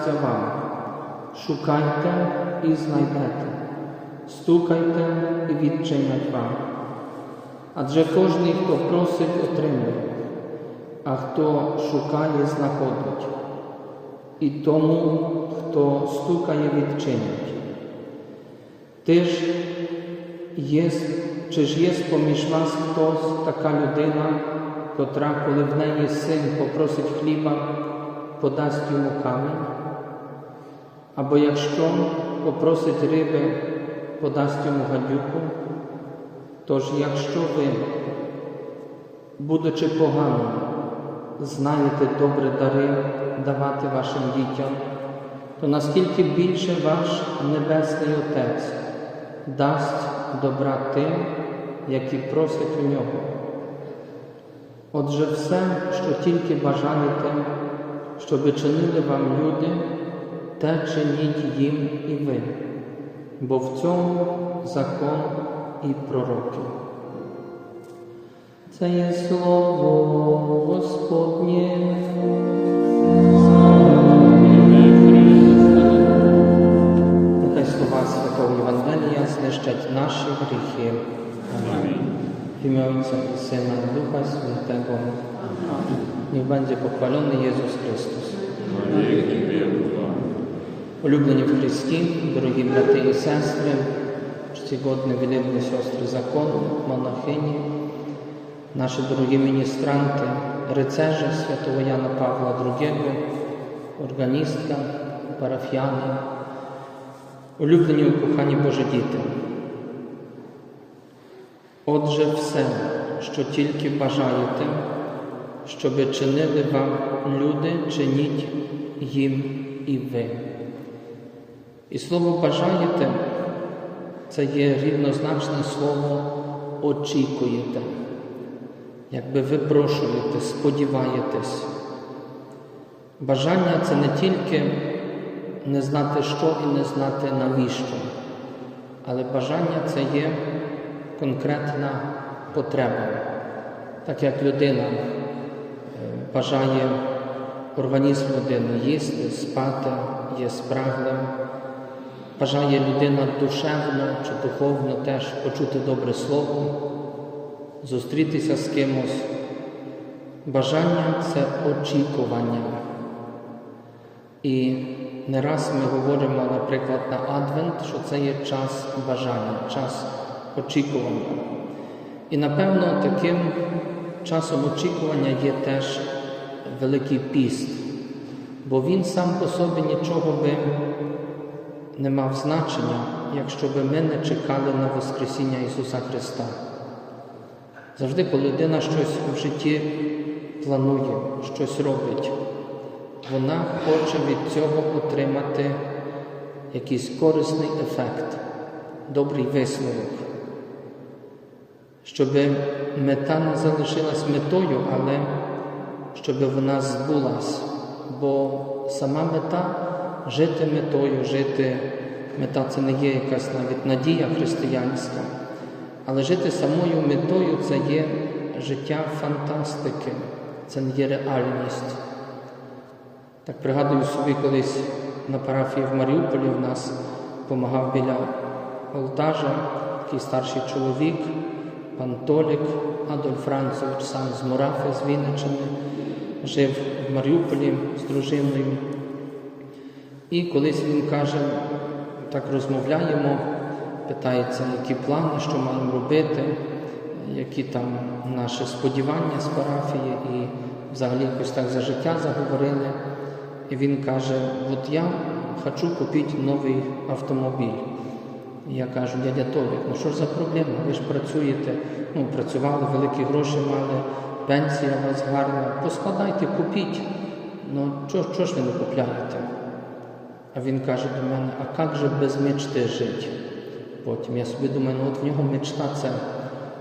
і дасться вам, шукайте і знайдете, стукайте і відчинять вам. Адже кожний, хто просить, отримує, а хто шукає, знаходить. І тому, хто стукає, відчинять. Ти ж є, чи ж є поміж вас хтось така людина, котра, коли в неї син попросить хліба, подасть йому камінь? Або якщо попросить риби, подасть йому гадюку? Тож, якщо ви, будучи поганими, знаєте добре дари давати вашим дітям, то наскільки більше ваш Небесний Отець дасть добра тим, які просять у нього. Отже, все, що тільки бажаєте, щоби чинили вам люди, те чиніть їм і ви, бо в цьому закон і пророки. Це є слово Господнє. Нехай слова Святого Євангелія знищать наші гріхи. Амінь. W imię Ojca i Syna i Ducha Świętego. Niech będzie pochwalony Jezus Chrystus. Улюблені в Христі, дорогі брати і сестри, чтігодні великні сестри закону, монахині, наші дорогі міністранти, рицежі святого Яна Павла II, органістка, парафіяни, улюблені кохані Божі діти. Отже, все, що тільки бажаєте, щоби чинили вам люди, чиніть їм і ви. І слово бажаєте це є рівнозначне слово очікуєте, якби ви прошуєте, сподіваєтесь. Бажання це не тільки не знати що і не знати навіщо, але бажання це є конкретна потреба. Так як людина е, бажає організм людини їсти, спати, є спраглим, бажає людина душевно чи духовно теж почути добре слово, зустрітися з кимось. Бажання це очікування. І не раз ми говоримо, наприклад, на Адвент, що це є час бажання, час очікування. І напевно таким часом очікування є теж Великий піст, бо він сам по собі нічого би не мав значення, якщо би ми не чекали на Воскресіння Ісуса Христа. Завжди, коли людина щось в житті планує, щось робить, вона хоче від цього отримати якийсь корисний ефект, добрий висновок, щоб мета не залишилась метою, але щоб вона збулась. Бо сама мета жити метою, жити, мета це не є якась навіть надія християнська, але жити самою метою це є життя фантастики, це не є реальність. Так пригадую собі, колись на парафії в Маріуполі в нас допомагав біля Олтажа такий старший чоловік, пан Толік Адольф Францович, сам з Мурафи, з Вінниччини, жив в Маріуполі з дружиною. І колись він каже, так розмовляємо, питається, які плани, що маємо робити, які там наші сподівання з парафії, і взагалі якось так за життя заговорили. І він каже: от я хочу купити новий автомобіль. Я кажу, дядя Толік, ну що ж за проблема? Ви ж працюєте, ну, працювали, великі гроші мали, пенсія у вас гарна. Поскладайте, купіть. Ну чого ж ви не купляєте? А він каже до мене, а як же без мечти жити? потім. Я собі думаю, ну от в нього мечта це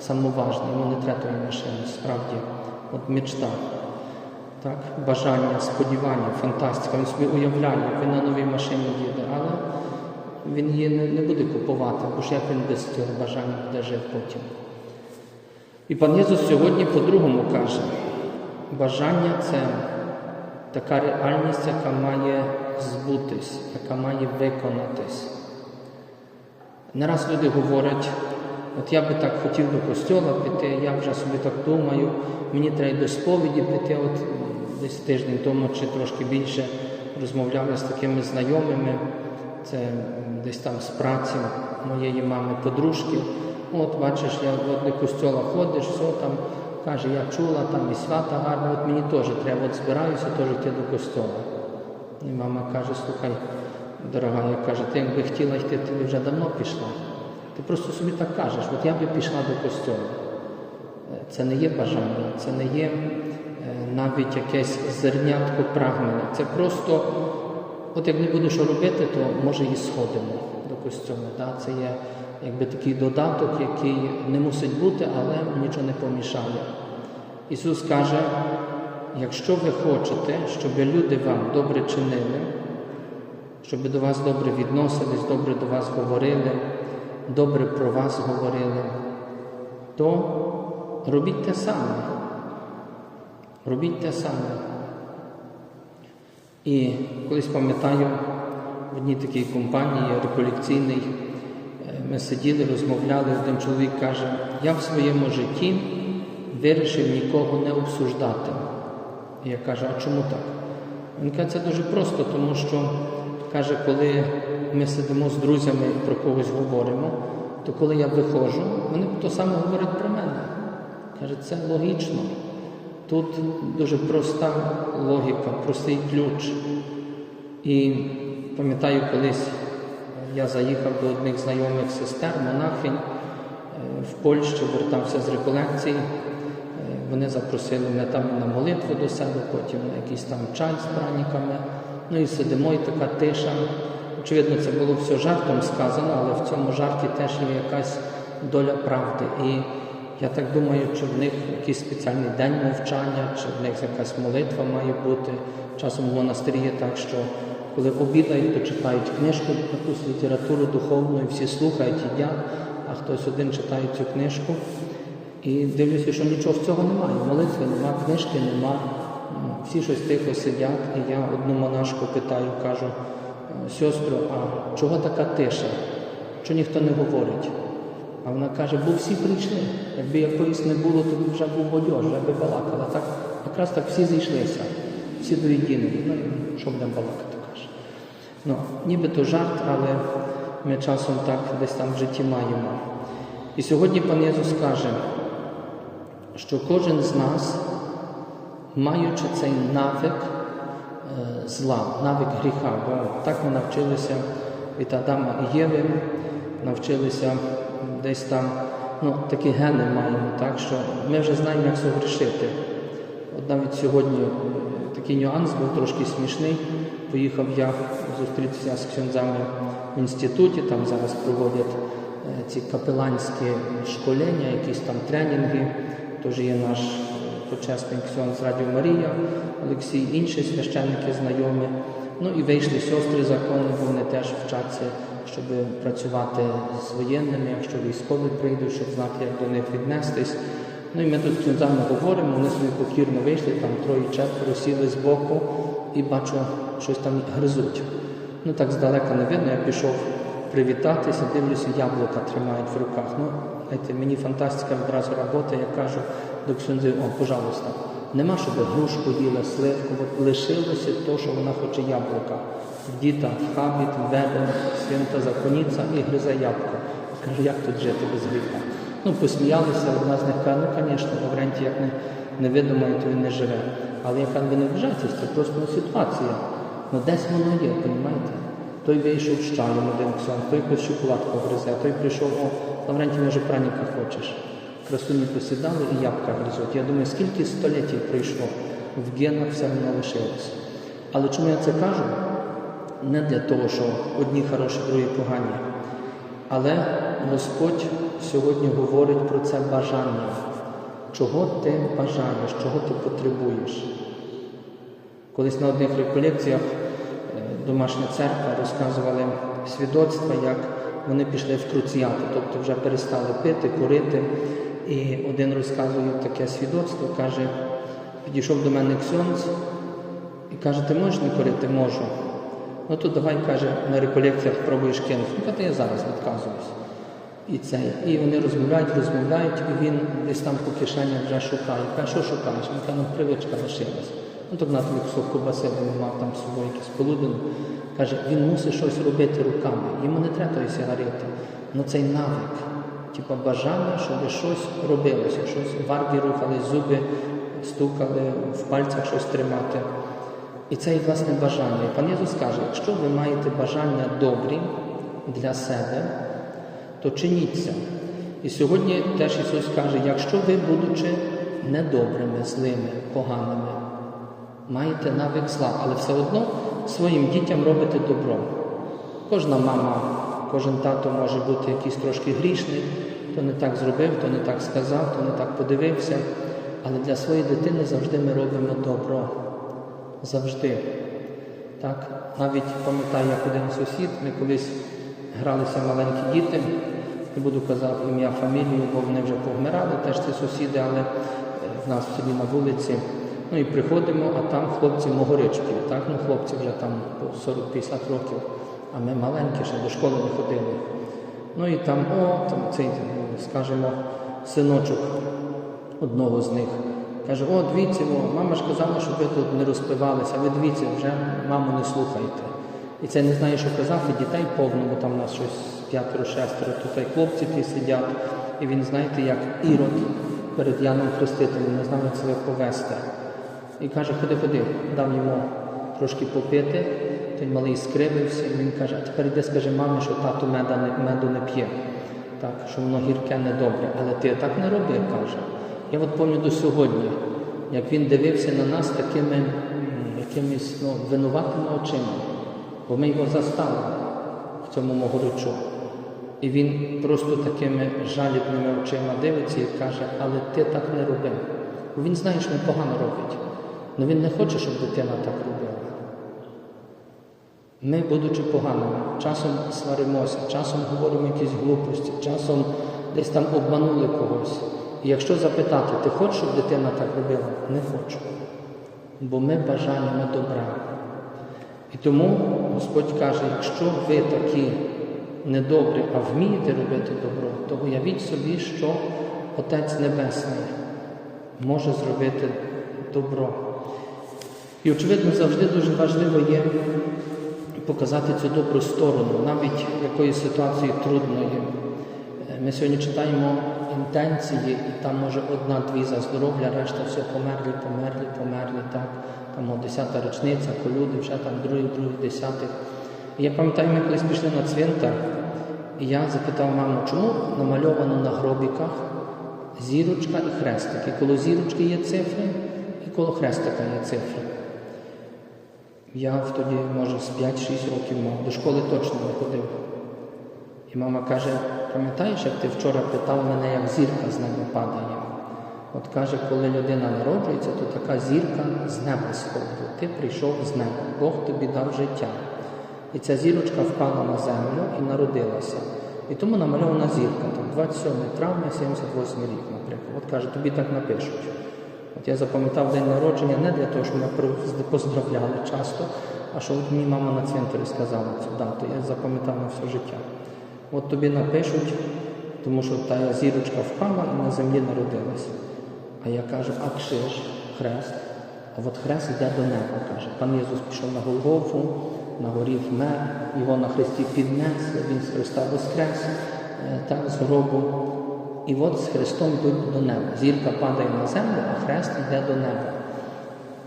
самоважне, йому не треба тої машини, справді. От мечта. Так? Бажання, сподівання, фантастика. Він собі уявляє, він на новій машині їде, але він її не, не буде купувати, бо ж як він без цього бажання буде жити потім. І пан Єсус сьогодні по-другому каже, бажання це така реальність, яка має збутись, яка має виконатись. Не раз люди говорять, от я би так хотів до костьола піти, я вже собі так думаю, мені треба до сповіді піти, от десь тиждень тому чи трошки більше розмовляли з такими знайомими, це десь там з праці моєї мами подружки. От бачиш, я от до костьола ходиш, все там каже, я чула, там і свята гарно, от мені теж треба, от збираюся теж йти до костьола. І мама каже, слухай, дорога, я каже, ти якби хотіла йти, ти вже давно пішла. Ти просто собі так кажеш, от я би пішла до костьола. Е, Це не є бажання, це не є е, навіть якесь зернятко прагнення. Це просто, от як не буду що робити, то може і сходимо до костьола. Да? Це є якби такий додаток, який не мусить бути, але нічого не помішає. Ісус каже, якщо ви хочете, щоб люди вам добре чинили, щоб до вас добре відносились, добре до вас говорили, добре про вас говорили, то робіть те саме. Робіть те саме. І колись пам'ятаю, в одній такій компанії реколекційній, е, ми сиділи, розмовляли, один чоловік каже, я в своєму житті вирішив нікого не обсуждати. Я кажу, а чому так? Він каже, це дуже просто, тому що каже, коли ми сидимо з друзями і про когось говоримо, то коли я виходжу, вони то саме говорять про мене. Каже, це логічно. Тут дуже проста логіка, простий ключ. І пам'ятаю, колись я заїхав до одних знайомих сестер, монахинь е, в Польщі, вертався з реколекції. Вони запросили мене там на молитву до себе, потім на якийсь там чай з праниками. Ну і сидимо, і така тиша. Очевидно, це було все жартом сказано, але в цьому жарті теж є якась доля правди. І я так думаю, чи в них якийсь спеціальний день мовчання, чи в них якась молитва має бути. Часом в монастирі є так, що коли обідають, то читають книжку, якусь літературу духовну, і всі слухають, їдять, а хтось один читає цю книжку. І дивлюся, що нічого з цього немає. Молитви нема, книжки нема. Всі щось тихо сидять, і я одну монашку питаю, кажу, «Е, сестру, а чого така тиша? Чого ніхто не говорить? А вона каже, бо всі прийшли. Якби якоїсь не було, то вже був бодьож, вже би балакала. Так, якраз так всі зійшлися, всі до єдиної. Ну, що будемо балакати, каже. Ну, нібито жарт, але ми часом так десь там в житті маємо. І сьогодні пан Єсус каже, що кожен з нас, маючи цей навик е, зла, навик гріха, бо так ми навчилися від Адама і Єви, навчилися десь там, ну, такі гени маємо, так, що ми вже знаємо, як согрішити. От навіть сьогодні е, такий нюанс був трошки смішний. Поїхав я зустрітися з ксьонзами в інституті, там зараз проводять е, ці капеланські школення, якісь там тренінги. Тож є наш е, почесний ксьон з Радіо Марія, Олексій, інші священники знайомі. Ну і вийшли сестри закони, бо вони теж вчаться, щоб працювати з воєнними, якщо військові прийдуть, щоб знати, як до них віднестись. Ну і ми тут з говоримо, вони собі покірно вийшли, там троє четверо сіли з боку і бачу, щось там гризуть. Ну так здалека не видно, я пішов привітатися, дивлюся, яблука тримають в руках. Ну, знаєте, мені фантастика відразу робота, я кажу до ксюндзи, о, пожалуйста, нема, щоб грушку їла, сливку, от лишилося то, що вона хоче яблука. Діта хабіт, веде, свята законіця і гризе яблуко. Кажу, як тут жити без гріха? Ну, посміялися, одна з них каже, ну, звісно, Лаврентій, як не, не видумає, то він не живе. Але яка ви не вважаєтесь, це просто ситуація. Ну десь воно є, розумієте? Той вийшов з чаєм один ксон, той якусь шоколадку гризе, той прийшов, о, Лаврентій, може, праніка хочеш. Красуні посідали і ябка гризуть. Я думаю, скільки століттів пройшло, в генах все воно лишилося. Але чому я це кажу? Не для того, що одні хороші, другі погані, Але Господь сьогодні говорить про це бажання. Чого ти бажаєш, чого ти потребуєш? Колись на одних реколекціях домашня церква розказували свідоцтва, як вони пішли в круціати, тобто вже перестали пити, курити. І один розказує таке свідоцтво, каже, підійшов до мене ксьонц і каже, ти можеш не курити? Можу. Ну то давай, каже, на реколекціях пробуєш кинути. Ну, каже, я зараз відказуюсь. І це, і вони розмовляють, розмовляють, і він десь там по кишенях вже шукає. Каже, що шукаєш? Він каже, ну привичка лишилась. Ну так на тобі кусок ковбаси, мав там з собою якусь полудину. Каже, він мусить щось робити руками. Йому не треба тої сигарети. Ну цей навик, типу бажання, щоб щось робилося, щось варги рухали, зуби стукали, в пальцях щось тримати. І це є власне бажання. І пан Єсус каже, якщо ви маєте бажання добрі для себе, то чиніться. І сьогодні теж Ісус каже, якщо ви, будучи недобрими, злими, поганими, маєте навик зла, але все одно своїм дітям робите добро. Кожна мама, кожен тато може бути якийсь трошки грішний, то не так зробив, то не так сказав, то не так подивився. Але для своєї дитини завжди ми робимо добро. Завжди. Так? Навіть пам'ятаю, як один сусід, ми колись гралися маленькі діти, не буду казати ім'я, фамілію, бо вони вже повмирали, теж ці сусіди, але е, в нас в на вулиці. Ну і приходимо, а там хлопці могорички, так? Ну, хлопці вже там по 40-50 років, а ми маленькі, ще до школи не ходили. Ну і там, о, там цей, скажімо, синочок одного з них. Каже, о, дивіться, мама ж казала, щоб ви тут не розпивалися, ви дивіться, вже маму не слухайте. І це не знає, що казати, дітей повно, бо там у нас щось п'ятеро-шестеро, тут і хлопці ті сидять. І він, знаєте, як ірод перед Яном Хрестителем, не знав, як себе повести. І каже, ходи, ходи, дав йому трошки попити, той малий скривився, і він каже, а тепер йди скажи мамі, що тато меда не, меду не п'є, так, що воно гірке недобре. Але ти так не роби, каже. Я от пам'ятаю до сьогодні, як він дивився на нас такими якимись ну, винуватими очима, бо ми його застали в цьому могоричу. І він просто такими жалібними очима дивиться і каже, але ти так не роби. Бо він знає, що він погано робить. Але він не хоче, щоб дитина так робила. Ми, будучи поганими, часом сваримося, часом говоримо якісь глупості, часом десь там обманули когось. І якщо запитати, ти хочеш, щоб дитина так робила? Не хочу. Бо ми бажаємо добра. І тому Господь каже, якщо ви такі недобрі, а вмієте робити добро, то уявіть собі, що Отець Небесний може зробити добро. І, очевидно, завжди дуже важливо є показати цю добру сторону, навіть якоїсь ситуації трудної. Ми сьогодні читаємо інтенції, і там може одна-дві за здоров'я, решта все померлі, померлі, померлі. так. Там 10-та річниця, колюди, вже там другий, другий, десятих. Я пам'ятаю, ми колись пішли на цвинтар, і я запитав маму, чому намальовано на гробіках зірочка і хрестик. І коло зірочки є цифри, і коло хрестика є цифри. Я тоді, може, з 5-6 років мав, до школи точно не ходив. І мама каже, пам'ятаєш, як ти вчора питав мене, як зірка з неба падає? От каже, коли людина народжується, то така зірка з неба сходить. Ти прийшов з неба, Бог тобі дав життя. І ця зірочка впала на землю і народилася. І тому намальована зірка, там 27 травня, 78 рік, наприклад. От каже, тобі так напишуть. От я запам'ятав день народження не для того, щоб мене поздравляли часто, а що от мені мама на цвинтарі сказала цю дату. Я запам'ятав на все життя. От тобі напишуть, тому що та зірочка впала і на землі народилася. А я кажу, а кшиш, хрест. А от хрест йде до неба, каже. Пан Єсус пішов на Голгофу, на горі вмер, його на хресті піднесли, він з Христа воскрес, е, так, з гробу. І от з Христом йдуть до неба. Зірка падає на землю, а хрест йде до неба.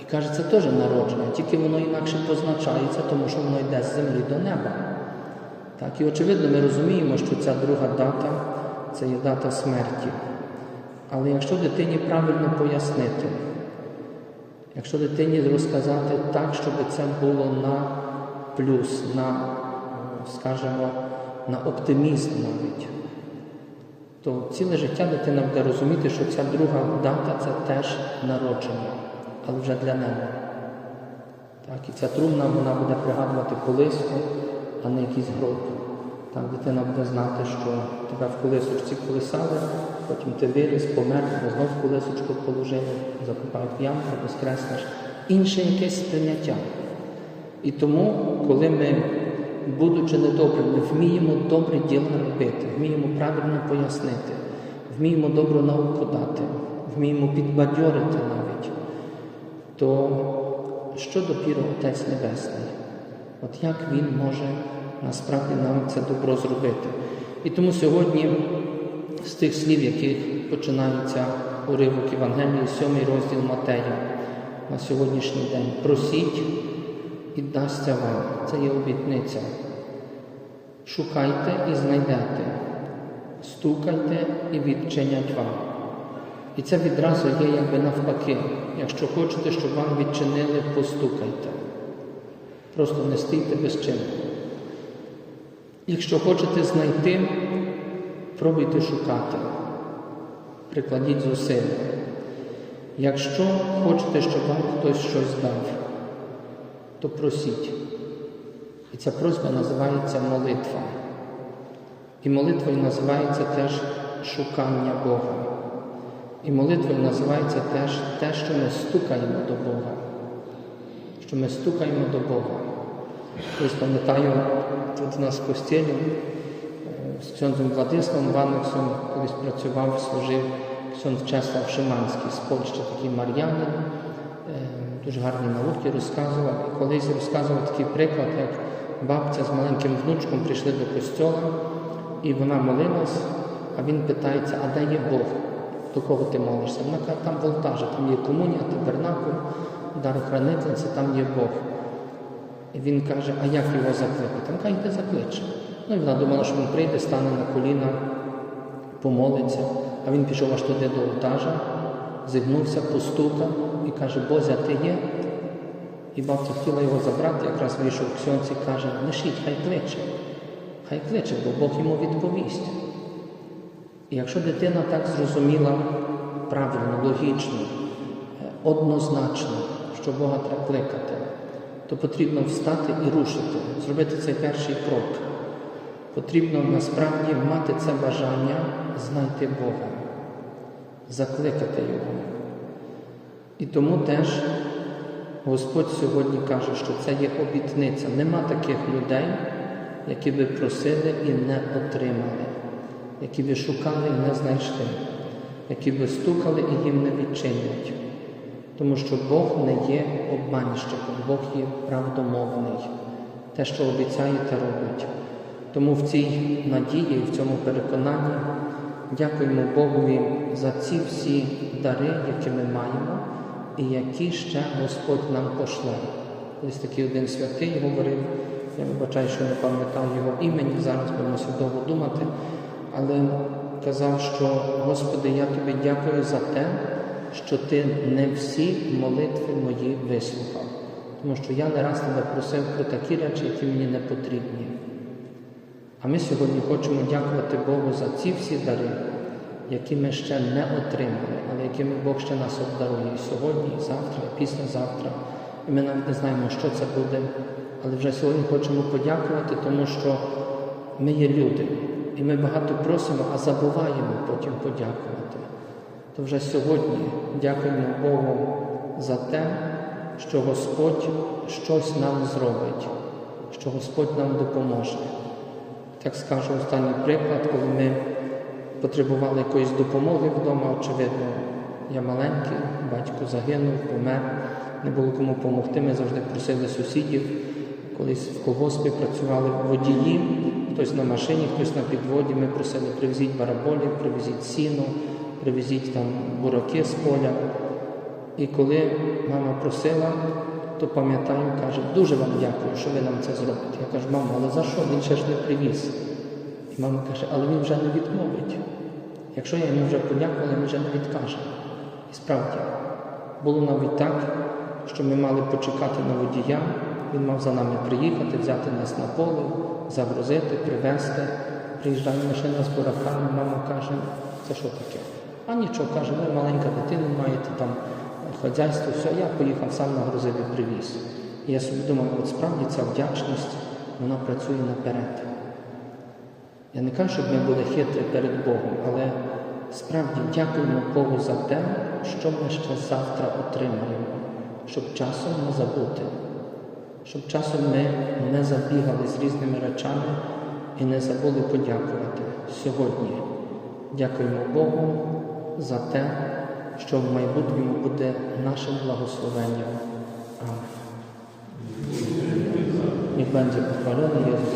І каже, це теж народження, тільки воно інакше позначається, тому що воно йде з землі до неба. Так, І очевидно, ми розуміємо, що ця друга дата це є дата смерті. Але якщо дитині правильно пояснити, якщо дитині розказати так, щоб це було на плюс, на, скажімо, на оптимізм навіть, то ціле життя дитина буде розуміти, що ця друга дата це теж народження, але вже для неба. Так, і ця трумна вона буде пригадувати колиску, а не якийсь гроб. Так, дитина буде знати, що тебе в колисочці колисали, потім ти виріс, помер, знов колисочку положили, закопають ямку, воскреснеш. Інше якесь сприйняття. І тому, коли ми, будучи недобрими, вміємо добре діло робити, вміємо правильно пояснити, вміємо добру науку дати, вміємо підбадьорити навіть, то що допіру Отець Небесний? От як Він може насправді нам це добро зробити? І тому сьогодні з тих слів, яких починається уривок Євангелії, сьомий розділ Матея на сьогоднішній день, просіть і дасться вам. Це є обітниця. Шукайте і знайдете, стукайте і відчинять вам. І це відразу є якби навпаки. Якщо хочете, щоб вам відчинили, постукайте. Просто не стійте безчинно. Якщо хочете знайти, пробуйте шукати, прикладіть зусилля. Якщо хочете, щоб вам хтось щось дав, то просіть. І ця просьба називається молитва. І молитвою називається теж шукання Бога. І молитвою називається теж те, що ми стукаємо до Бога. Що ми стукаємо до Бога. Ось пам'ятаю, тут у нас в костілі з ксьонзом Владиславом Ванексом колись працював, служив ксьонз Чеслав Шиманський з Польщі, такий мар'янин, дуже гарні науки розказував. І колись розказував такий приклад, як бабця з маленьким внучком прийшли до костьола, і вона молилась, а він питається, а де є Бог? До кого ти молишся? Вона каже, там в алтажі, там є комунія, табернакул, дарохранительниця, там є Бог. І він каже, а як його закликати? Він каже, йди закличе. Ну і вона думала, що він прийде, стане на коліна, помолиться. А він пішов аж туди до алтажа, зігнувся, постукав і каже, Бозя, ти є? І бабця хотіла його забрати, якраз вийшов ксьонці і каже, лишіть, хай кличе. Хай кличе, бо Бог йому відповість. І якщо дитина так зрозуміла правильно, логічно, однозначно, що Бога треба кликати, то потрібно встати і рушити, зробити цей перший крок. Потрібно насправді мати це бажання знайти Бога, закликати Його. І тому теж Господь сьогодні каже, що це є обітниця. Нема таких людей, які би просили і не отримали, які би шукали і не знайшли, які би стукали і їм не відчинять. Тому що Бог не є обманщиком, Бог є правдомовний. Те, що обіцяє, те робить. Тому в цій надії, в цьому переконанні дякуємо Богові за ці всі дари, які ми маємо, і які ще Господь нам пошле. Колись такий один святий говорив, я вибачаю, що не пам'ятав його імені, зараз будемо довго думати, але казав, що Господи, я тобі дякую за те, що ти не всі молитви мої вислухав. Тому що я не раз тебе просив про такі речі, які мені не потрібні. А ми сьогодні хочемо дякувати Богу за ці всі дари, які ми ще не отримали, але якими Бог ще нас обдарує сьогодні, і завтра, і післязавтра. І ми навіть не знаємо, що це буде. Але вже сьогодні хочемо подякувати, тому що ми є люди, і ми багато просимо, а забуваємо потім подякувати. То вже сьогодні дякуємо Богу за те, що Господь щось нам зробить, що Господь нам допоможе. Так скажу останній приклад, коли ми потребували якоїсь допомоги вдома, очевидно, я маленький, батько загинув, помер, не було кому допомогти. Ми завжди просили сусідів, колись в колгоспі працювали водії, хтось на машині, хтось на підводі. Ми просили, привезіть бараболі, привезіть сіно, привезіть там бураки з поля. І коли мама просила, то пам'ятаю, каже, дуже вам дякую, що ви нам це зробите. Я кажу, мамо, але за що? Він ще ж не привіз. І мама каже, але він вже не відмовить. Якщо я йому вже подякувала, він вже не відкаже. І справді, було навіть так, що ми мали почекати на водія, Він мав за нами приїхати, взяти нас на поле, загрузити, привезти. Приїжджає машина з бураками, мама каже, це що таке? А нічого, каже, ви маленька дитина маєте там хазяйство, все, я поїхав сам нагрузив і привіз. І я собі думав, от справді ця вдячність, вона працює наперед. Я не кажу, щоб ми були хитрі перед Богом, але справді дякуємо Богу за те, що ми ще завтра отримаємо, щоб часом не забути, щоб часом ми не забігали з різними речами і не забули подякувати сьогодні. Дякуємо Богу за те, що в майбутньому буде нашим благословенням. Amen. Niech będzie pochwalony Jezus